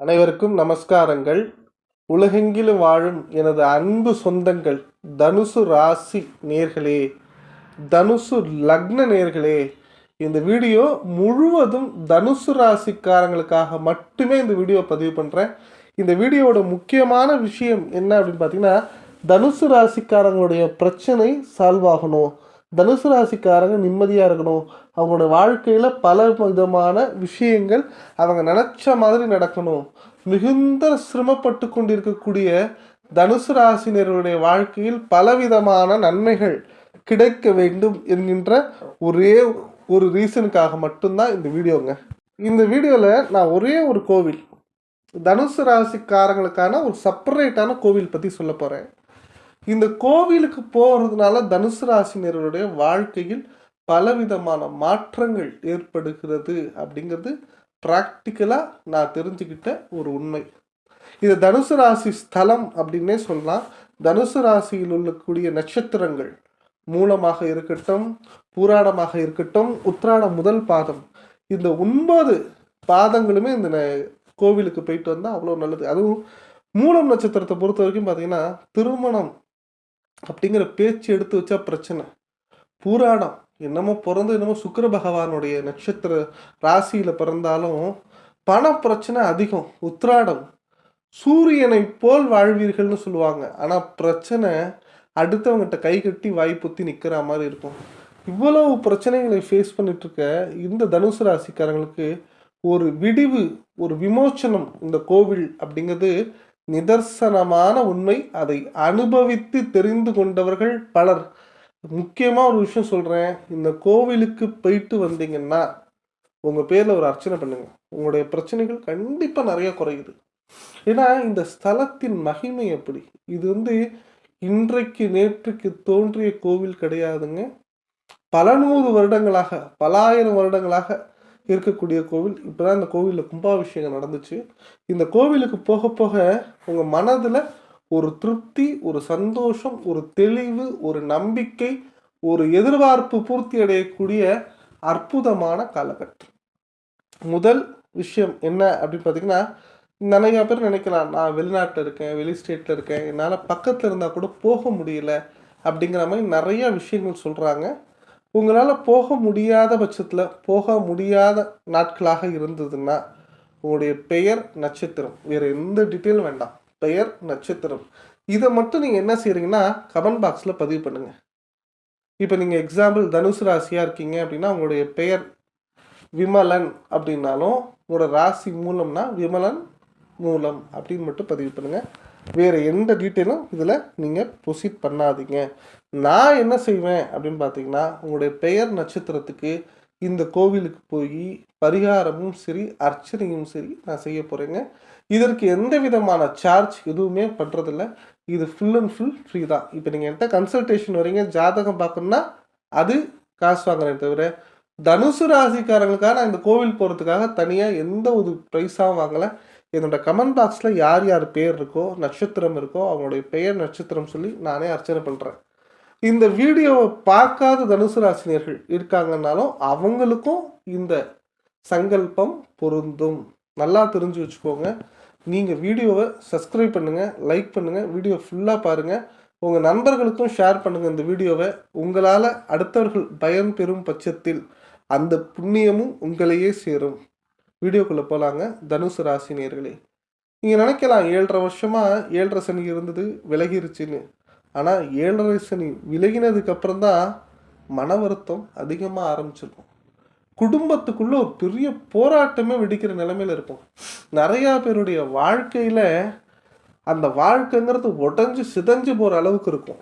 அனைவருக்கும் நமஸ்காரங்கள். உலகெங்கிலும் வாழும் எனது அன்பு சொந்தங்கள் தனுசு ராசி நேர்களே தனுசு லக்ன நேர்களே இந்த வீடியோ முழுவதும் தனுசு ராசிக்காரங்களுக்காக மட்டுமே இந்த வீடியோ பதிவு பண்ணுறேன் இந்த வீடியோவோட முக்கியமான விஷயம் என்ன அப்படின்னு பார்த்தீங்கன்னா தனுசு ராசிக்காரங்களுடைய பிரச்சனை சால்வ் ஆகணும். தனுசு ராசிக்காரங்க நிம்மதியாக இருக்கணும். அவங்களோட வாழ்க்கையில் பல விதமான விஷயங்கள் அவங்க நினச்ச மாதிரி நடக்கணும். மிகுந்த சிரமப்பட்டு கொண்டிருக்கக்கூடிய தனுசு ராசினருடைய வாழ்க்கையில் பலவிதமான நன்மைகள் கிடைக்க வேண்டும் என்கின்ற ஒரே ஒரு ரீசனுக்காக மட்டும்தான் இந்த வீடியோங்க. இந்த வீடியோவில் நான் ஒரே ஒரு கோவில் தனுசு ராசிக்காரங்களுக்கான ஒரு செப்பரேட்டான கோவில் பற்றி சொல்ல போகிறேன் இந்த கோவிலுக்கு போகிறதுனால தனுசு ராசினருடைய வாழ்க்கையில் பலவிதமான மாற்றங்கள் ஏற்படுகிறது அப்படிங்கிறது ப்ராக்டிக்கலாக நான் தெரிஞ்சுக்கிட்ட ஒரு உண்மை. இது தனுசு ராசி ஸ்தலம் அப்படின்னே சொல்லலாம். தனுசு ராசியில் உள்ளக்கூடிய நட்சத்திரங்கள் மூலமாக இருக்கட்டும் பூராடமாக இருக்கட்டும் உத்ராட முதல் பாதம். இந்த ஒன்பது பாதங்களுமே இந்த ந- கோவிலுக்கு போயிட்டு வந்தால் அவ்வளோ நல்லது. அதுவும் மூலம் நட்சத்திரத்தை பொறுத்த வரைக்கும் பார்த்தீங்கன்னா திருமணம் அப்படிங்கிற பேச்சு எடுத்து வச்சா பிரச்சனை. பூராடம் என்னமோ பிறந்து என்னமோ சுக்கர பகவானுடைய நட்சத்திர ராசியில் பிறந்தாலும் பண பிரச்சனை அதிகம் உத்ராடம் சூரியனை போல் வாழ்வீர்கள்னு சொல்லுவாங்க. ஆனால் பிரச்சனை அடுத்தவங்ககிட்ட கை கட்டி வாய் பொத்தி நிற்கிற மாதிரி இருக்கும். இவ்வளவு பிரச்சனைகளை ஃபேஸ் பண்ணிட்டு இருக்க இந்த தனுசு ராசிக்காரங்களுக்கு ஒரு விடிவு ஒரு விமோச்சனம் இந்த கோவில் அப்படிங்கிறது நிதர்சனமான உண்மை. அதை அனுபவித்து தெரிந்து கொண்டவர்கள் பலர். முக்கியமாக ஒரு விஷயம் சொல்கிறேன் இந்த கோவிலுக்கு போயிட்டு வந்தீங்கன்னா உங்கள் பேரில் ஒரு அர்ச்சனை பண்ணுங்க. உங்களுடைய பிரச்சனைகள் கண்டிப்பாக நிறைய குறையுது. ஏன்னா இந்த ஸ்தலத்தின் மகிமை எப்படி? இது வந்து இன்றைக்கு நேற்றுக்கு தோன்றிய கோவில் கிடையாதுங்க. பல நூறு வருடங்களாக பல ஆயிரம் வருடங்களாக இருக்கக்கூடிய கோவில் இப்போதான் இந்த கோவிலில் கும்பாபிஷேகம் நடந்துச்சு. இந்த கோவிலுக்கு போக போக உங்கள் மனதில் ஒரு திருப்தி ஒரு சந்தோஷம் ஒரு தெளிவு ஒரு நம்பிக்கை ஒரு எதிர்பார்ப்பு பூர்த்தி அடையக்கூடிய அற்புதமான காலகட்டம். முதல் விஷயம் என்ன அப்படின்னு பார்த்தீங்கன்னா நிறையா பேர் நினைக்கலாம் நான் வெளிநாட்டில் இருக்கேன் வெளி ஸ்டேட்டில் இருக்கேன் என்னால் பக்கத்தில் இருந்தால் கூட போக முடியல அப்படிங்கிற மாதிரி நிறைய விஷயங்கள் சொல்கிறாங்க உங்களால் போக முடியாத பட்சத்தில் போக முடியாத நாட்களாக இருந்ததுன்னா உங்களுடைய பெயர் நட்சத்திரம். வேறு எந்த டீட்டெயிலும் வேண்டாம். பெயர் நட்சத்திரம். இதை மட்டும் நீங்கள் என்ன செய்கிறீங்கன்னா கமெண்ட் பாக்ஸில் பதிவு பண்ணுங்கள் இப்போ நீங்கள் எக்ஸாம்பிள் தனுசு ராசியாக இருக்கீங்க அப்படின்னா உங்களுடைய பெயர் விமலன் அப்படின்னாலும் உங்களோட ராசி மூலம்னா விமலன் மூலம் அப்படின்னு மட்டும் பதிவு பண்ணுங்கள் வேறு எந்த டீட்டெயிலும் இதில் நீங்கள் ப்ரொசீட் பண்ணாதீங்க. நான் என்ன செய்வேன் அப்படின்னு பார்த்தீங்கன்னா உங்களுடைய பெயர் நட்சத்திரத்துக்கு இந்த கோவிலுக்கு போய் பரிகாரமும் சரி அர்ச்சனையும் சரி நான் செய்ய போகிறேங்க இதற்கு எந்த விதமான சார்ஜ் எதுவுமே பண்ணுறதில்ல இது ஃபுல் அண்ட் ஃபுல் ஃப்ரீ தான். இப்போ நீங்கள் என்கிட்ட கன்சல்டேஷன் வரீங்க ஜாதகம் பார்க்கணுன்னா அது காசு வாங்குறேன் தவிர தனுசு ராசிக்காரங்களுக்காக நான் இந்த கோவில் போகிறதுக்காக தனியாக எந்த ஒரு ப்ரைஸாகவும் வாங்கலை. என்னோட கமெண்ட் பாக்ஸில் யார் யார் பேர் இருக்கோ நட்சத்திரம் இருக்கோ அவங்களுடைய பெயர் நட்சத்திரம் சொல்லி நானே அர்ச்சனை பண்ணுறேன் இந்த வீடியோவை பார்க்காத தனுசு ராசினியர்கள் இருக்காங்கன்னாலும் அவங்களுக்கும் இந்த சங்கல்பம் பொருந்தும். நல்லா தெரிஞ்சு வச்சுக்கோங்க. நீங்கள் வீடியோவை சப்ஸ்கிரைப் பண்ணுங்கள் லைக் பண்ணுங்கள் வீடியோ ஃபுல்லாக பாருங்கள் உங்கள் நண்பர்களுக்கும் ஷேர் பண்ணுங்கள் இந்த வீடியோவை. உங்களால் அடுத்தவர்கள் பயன் பெறும் பட்சத்தில் அந்த புண்ணியமும் உங்களையே சேரும். வீடியோக்குள்ளே போகலாங்க தனுசு ராசி நேர்களே நீங்கள் நினைக்கலாம் ஏழரை வருஷமாக ஏழரை சனி இருந்தது விலகிருச்சுன்னு. ஆனால் ஏழரை சனி விலகினதுக்கப்புறம் தான் மன வருத்தம் அதிகமாக ஆரம்பிச்சிருக்கும். குடும்பத்துக்குள்ளே ஒரு பெரிய போராட்டமே வெடிக்கிற நிலைமையில இருக்கும் நிறையா பேருடைய வாழ்க்கையில் அந்த வாழ்க்கைங்கிறது உடஞ்சி சிதஞ்சு போகிற அளவுக்கு இருக்கும்.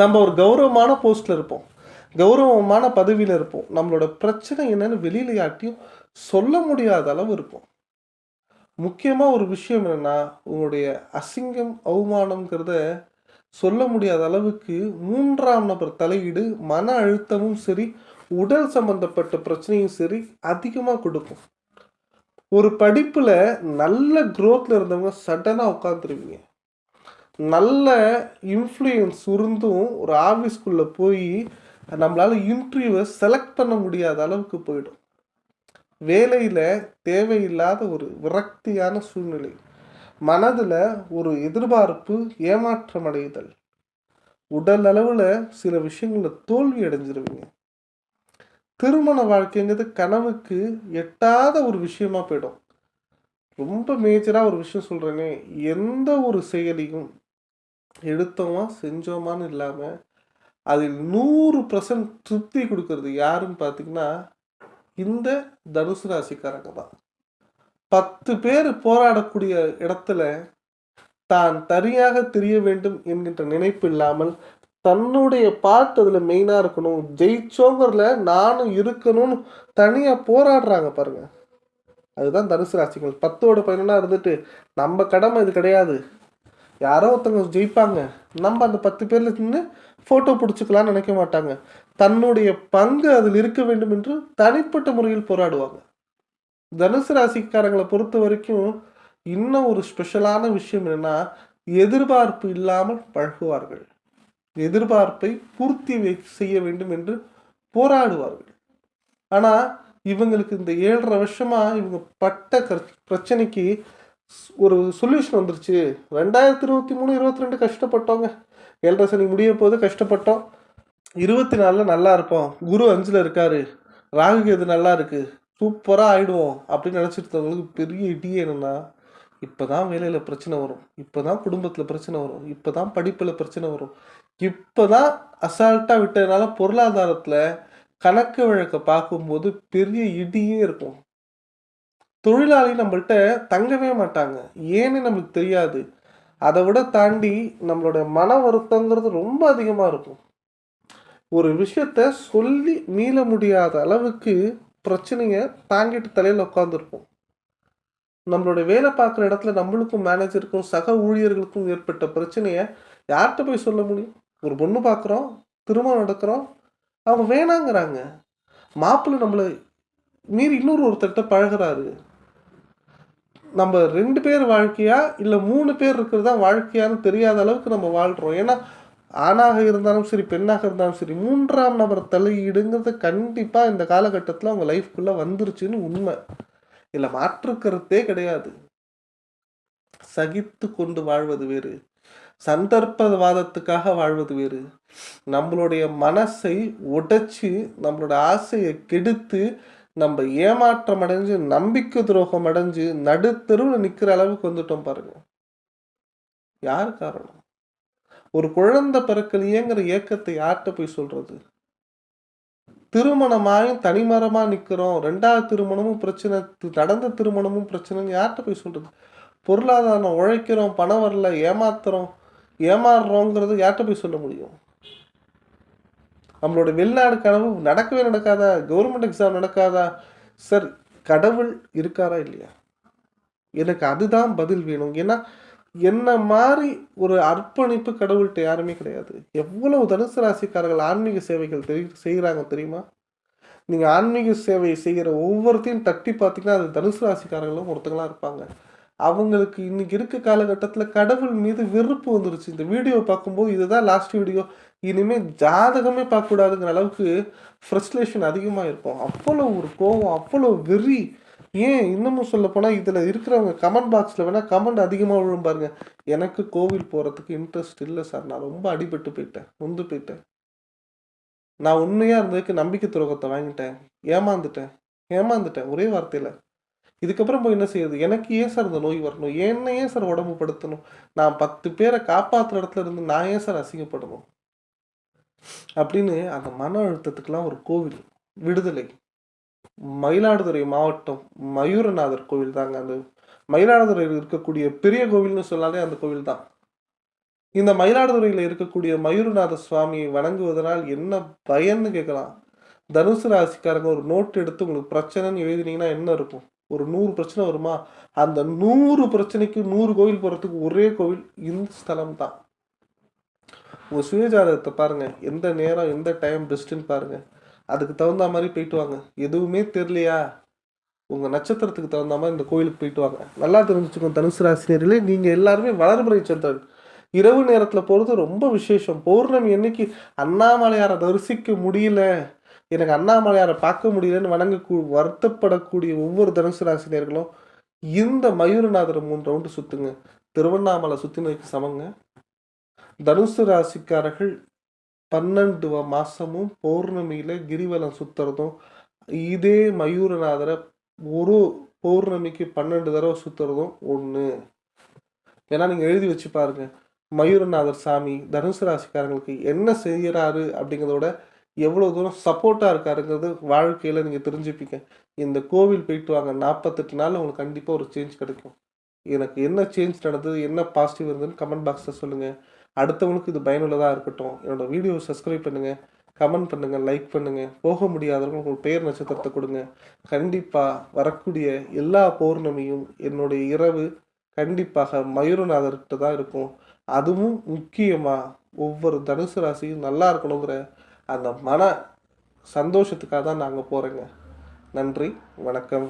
நம்ம ஒரு கௌரவமான போஸ்ட்டில் இருப்போம். கௌரவமான பதவியில் இருப்போம். நம்மளோட பிரச்சனை என்னன்னு வெளியில யார்ட்டையும் சொல்ல முடியாத அளவு இருக்கும் முக்கியமாக ஒரு விஷயம் என்னென்னா உங்களுடைய அசிங்கம் அவமானம்ங்கிறத சொல்ல முடியாத அளவுக்கு மூன்றாம் நபர் தலையீடு மன அழுத்தமும் சரி உடல் சம்பந்தப்பட்ட பிரச்சனையும் சரி அதிகமாக கொடுக்கும். ஒரு படிப்பில் நல்ல க்ரோத்தில் இருந்தவங்க சடனாக உட்காந்துருவீங்க நல்ல இன்ஃப்ளூயன்ஸ் இருந்தும் ஒரு ஆஃபீஸ்க்குள்ளே போய் நம்மளால் இன்டர்வியூவை செலக்ட் பண்ண முடியாத அளவுக்கு போயிடும். வேலையில் தேவையில்லாத ஒரு விரக்தியான சூழ்நிலை. மனதில் ஒரு எதிர்பார்ப்பு ஏமாற்றம் அடைதல் உடல் அளவில் சில விஷயங்களில் தோல்வி அடைஞ்சிருவீங்க. திருமண வாழ்க்கைங்கிறது கனவுக்கு எட்டாத ஒரு விஷயமா போயிடும். ரொம்ப மேஜராக ஒரு விஷயம் சொல்கிறேனே எந்த ஒரு செயலியும் எடுத்தோமா செஞ்சோமான்னு இல்லாமல் அதில் நூறு பர்சன்ட் திருப்தி கொடுக்கறது யாருன்னு பார்த்தீங்கன்னா இந்த தனுசு ராசிக்காரங்க தான். பத்து பேர் போராடக்கூடிய இடத்துல தான் தனியாக தெரிய வேண்டும் என்கின்ற நினைப்பு இல்லாமல் தன்னுடைய பாட்டு அதில் மெயினாக இருக்கணும் ஜெயிச்சோங்கிறதுல நானும் இருக்கணும்னு தனியாக போராடுறாங்க பாருங்கள் அதுதான் தனுசு ராசிகள். பத்தோட பதினொன்னா இருந்துட்டு நம்ம கடமை இது கிடையாது. யாரோ ஒருத்தவங்க ஜெயிப்பாங்க. நம்ம அந்த பத்து பேர்ல நின்று ஃபோட்டோ பிடிச்சிக்கலாம்னு நினைக்க மாட்டாங்க. தன்னுடைய பங்கு அதில் இருக்க வேண்டும் என்று தனிப்பட்ட முறையில் போராடுவாங்க. தனுசு ராசிக்காரங்களை பொறுத்த வரைக்கும் இன்னும் ஒரு ஸ்பெஷலான விஷயம் என்னன்னா எதிர்பார்ப்பு இல்லாமல் பழகுவார்கள். எதிர்பார்ப்பை பூர்த்தி செய்ய வேண்டும் என்று போராடுவார்கள். ஆனா இவங்களுக்கு இந்த ஏழரை வருஷமா இவங்க பட்ட கர்- பிரச்சனைக்கு ஒரு சொல்யூஷன் வந்துருச்சு. ரெண்டாயிரத்தி இருபத்தி மூணு இருபத்தி ரெண்டு கஷ்டப்பட்டோங்க. ஏழரை சனி முடிய போது கஷ்டப்பட்டோம். இருபத்தி நாலில் நல்லா இருப்போம். குரு அஞ்சில் இருக்காரு. ராகு கேது நல்லா இருக்கு. சூப்பராக ஆயிடுவோம் அப்படின்னு நினச்சிட்டு இருந்தவங்களுக்கு பெரிய இடி என்னென்னா இப்போ தான் வேலையில் பிரச்சனை வரும். இப்போ தான் குடும்பத்தில் பிரச்சனை வரும். இப்போ தான் படிப்பில் பிரச்சனை வரும். இப்போ தான் அசால்ட்டாக விட்டதுனால பொருளாதாரத்தில் கணக்கு வழக்கை பார்க்கும்போது பெரிய இடியே இருக்கும். தொழிலாளி நம்மள்கிட்ட தங்கவே மாட்டாங்க. ஏன்னு நமக்கு தெரியாது. அதை விட தாண்டி நம்மளோட மன வருத்தங்கிறது ரொம்ப அதிகமாக இருக்கும். ஒரு விஷயத்த சொல்லி மீள முடியாத அளவுக்கு பிரச்சனையை தாங்கிட்டு தலையில் உட்காந்துருப்போம் நம்மளோட வேலை பார்க்குற இடத்துல நம்மளுக்கும் மேனேஜருக்கும் சக ஊழியர்களுக்கும் ஏற்பட்ட பிரச்சனையை யார்கிட்ட போய் சொல்ல முடியும்? ஒரு பொண்ணு பார்க்குறோம் திருமணம் நடக்கிறோம் அவங்க வேணாங்கிறாங்க. மாப்பிள்ளை நம்மளை மீறி இன்னொரு ஒருத்தர்கிட்ட பழகுறாரு. நம்ம ரெண்டு பேர் வாழ்க்கையா இல்லை மூணு பேர் இருக்கிறது தான் வாழ்க்கையான்னு தெரியாத அளவுக்கு நம்ம வாழ்கிறோம் ஏன்னா ஆணாக இருந்தாலும் சரி பெண்ணாக இருந்தாலும் சரி மூன்றாம் நபர் தலையீடுங்கிறது கண்டிப்பாக இந்த காலகட்டத்தில் அவங்க லைஃப்குள்ளே வந்துருச்சுன்னு உண்மை. இல்லை மாற்று கருத்தே கிடையாது. சகித்து கொண்டு வாழ்வது வேறு. சந்தர்ப்பவாதத்துக்காக வாழ்வது வேறு. நம்மளுடைய மனசை உடைச்சு நம்மளோட ஆசையை கெடுத்து நம்ம ஏமாற்றம் அடைஞ்சு நம்பிக்கை துரோகம் அடைஞ்சு நடுத்தருவில் நிற்கிற அளவுக்கு வந்துட்டோம் பாருங்க. யார் காரணம்? ஒரு குழந்தை பிறக்கலையேங்கிற ஏக்கத்தை யார்கிட்ட போய் சொல்றது? திருமணமாயும் தனிமரமாக நிற்கிறோம் ரெண்டாவது திருமணமும் பிரச்சனை நடந்த திருமணமும் பிரச்சனைன்னு யார்கிட்ட போய் சொல்றது? பொருளாதாரம் உழைக்கிறோம் பணம் வரல ஏமாத்துறோம் ஏமாறுறோங்கிறது யார்கிட்ட போய் சொல்ல முடியும்? நம்மளோட வெளிநாடு கனவு நடக்கவே நடக்காதா? கவர்மெண்ட் எக்ஸாம் நடக்காதா? சார் கடவுள் இருக்காரா இல்லையா? எனக்கு அதுதான் பதில் வேணும். ஏன்னா என்ன மாதிரி ஒரு அர்ப்பணிப்பு கடவுள்கிட்ட யாருமே கிடையாது. எவ்வளவு தனுசு ராசிக்காரர்கள் ஆன்மீக சேவைகள் தெரி செய்கிறாங்க தெரியுமா? நீங்கள் ஆன்மீக சேவை செய்கிற ஒவ்வொருத்தையும் தட்டி பார்த்தீங்கன்னா அது தனுசு ராசிக்காரர்களும் ஒருத்தங்களா இருப்பாங்க. அவங்களுக்கு இன்னைக்கு இருக்க காலகட்டத்தில் கடவுள் மீது வெறுப்பு வந்துருச்சு. இந்த வீடியோ பார்க்கும்போது இதுதான் லாஸ்ட் வீடியோ. இனிமேல் ஜாதகமே பார்க்கக்கூடாதுங்கிற அளவுக்கு ஃப்ரஸ்ட்ரேஷன் அதிகமாக இருக்கும். அவ்வளோ ஒரு கோவம் அவ்வளோ வெறி. ஏன் இன்னமும் சொல்ல போனால் இதில் இருக்கிறவங்க கமெண்ட் பாக்ஸில் வேணால் கமெண்ட் அதிகமாக விழும் பாருங்க. எனக்கு கோவில் போகிறதுக்கு இன்ட்ரெஸ்ட் இல்லை சார் நான் ரொம்ப அடிபட்டு போயிட்டேன் முந்து போயிட்டேன். நான் உண்மையாக இருந்ததுக்கு நம்பிக்கை துரோகத்தை வாங்கிட்டேன். ஏமாந்துட்டேன் ஏமாந்துட்டேன். ஒரே வார்த்தையில். இதுக்கப்புறம் போய் என்ன செய்யுது? எனக்கு ஏன் சார் இந்த நோய் வரணும்? என்ன ஏன் சார் உடம்பு படுத்தணும்? நான் பத்து பேரை காப்பாற்றுற இடத்துல இருந்து நான் ஏன் சார் அசிங்கப்படணும்? அப்படின்னு அந்த மன அழுத்தத்துக்கெல்லாம் ஒரு கோவில் விடுதலை. மயிலாடுதுறை மாவட்டம் மயூரநாதர் கோவில் தாங்க அந்த மயிலாடுதுறையில் இருக்கக்கூடிய பெரிய கோவில்னு சொன்னாலே அந்த கோவில் தான். இந்த மயிலாடுதுறையில் இருக்கக்கூடிய மயூரநாத சுவாமியை வணங்குவதனால் என்ன பயன்னு கேட்கலாம். தனுசு ராசிக்காரங்க ஒரு நோட் எடுத்து உங்களுக்கு பிரச்சனைன்னு எழுதினீங்கன்னா என்ன இருக்கும்? ஒரு நூறு பிரச்சனை வருமா? அந்த நூறு பிரச்சனைக்கு நூறு கோவில் போகிறதுக்கு ஒரே கோவில் இந்த ஸ்தலம் தான் உங்கள் சுயஜாதகத்தை பாருங்கள் எந்த நேரம் எந்த டைம் பெஸ்ட்டுன்னு பாருங்கள் அதுக்கு தகுந்த மாதிரி போயிட்டு வாங்க. எதுவுமே தெரியலையா? உங்கள் நட்சத்திரத்துக்கு தகுந்த மாதிரி இந்த கோயிலுக்கு போயிட்டு வாங்க. நல்லா தெரிஞ்சுக்கோங்க. தனுசு ராசினியர்களே நீங்கள் எல்லாருமே வளர்முறை சந்திரன் இரவு நேரத்தில் போகிறது ரொம்ப விசேஷம். பௌர்ணமி என்னைக்கு அண்ணாமலையாரை தரிசிக்க முடியல. எனக்கு அண்ணாமலையாரை பார்க்க முடியலன்னு வணங்க வருத்தப்படக்கூடிய ஒவ்வொரு தனுசு ராசினியர்களும் இந்த மயூரநாதரை மூணு ரவுண்டு சுத்துங்க. திருவண்ணாமலை சுத்தினதுக்கு சமங்க. தனுசு ராசிக்காரர்கள் பன்னெண்டு மாசமும் பௌர்ணமியில கிரிவலம் சுத்துறதும் இதே மயூரநாதரை ஒரு பௌர்ணமிக்கு பன்னெண்டு தடவை சுத்துறதும் ஒன்று ஏன்னா நீங்கள் எழுதி வச்சு பாருங்க. மயூரநாதர் சாமி தனுசு ராசிக்காரங்களுக்கு என்ன செய்கிறாரு அப்படிங்கிறதோட எவ்வளோ தூரம் சப்போர்ட்டாக இருக்காருங்கிறது வாழ்க்கையில் நீங்கள் தெரிஞ்சுப்பீங்க. இந்த கோவில் போயிட்டு வாங்க நாற்பத்தெட்டு நாள் உங்களுக்கு கண்டிப்பாக ஒரு சேஞ்ச் கிடைக்கும். எனக்கு என்ன சேஞ்ச் நடந்தது என்ன பாசிட்டிவ் இருந்ததுன்னு கமெண்ட் பாக்ஸில் சொல்லுங்கள் அடுத்தவங்களுக்கு இது பயனுள்ளதாக இருக்கட்டும். என்னோடய வீடியோ சப்ஸ்கிரைப் பண்ணுங்கள் கமெண்ட் பண்ணுங்கள் லைக் பண்ணுங்கள் போக முடியாதவங்க உங்கள் பெயர் நட்சத்திரத்தை கொடுங்க. கண்டிப்பாக வரக்கூடிய எல்லா பௌர்ணமியும் என்னுடைய இரவு கண்டிப்பாக மயூரநாதர்கிட்ட தான் இருக்கும். அதுவும் முக்கியமாக ஒவ்வொரு தனுசு ராசியும் நல்லா இருக்கணுங்கிற அந்த மன சந்தோஷத்துக்காக தான் நாங்கள் போகிறோங்க நன்றி வணக்கம்.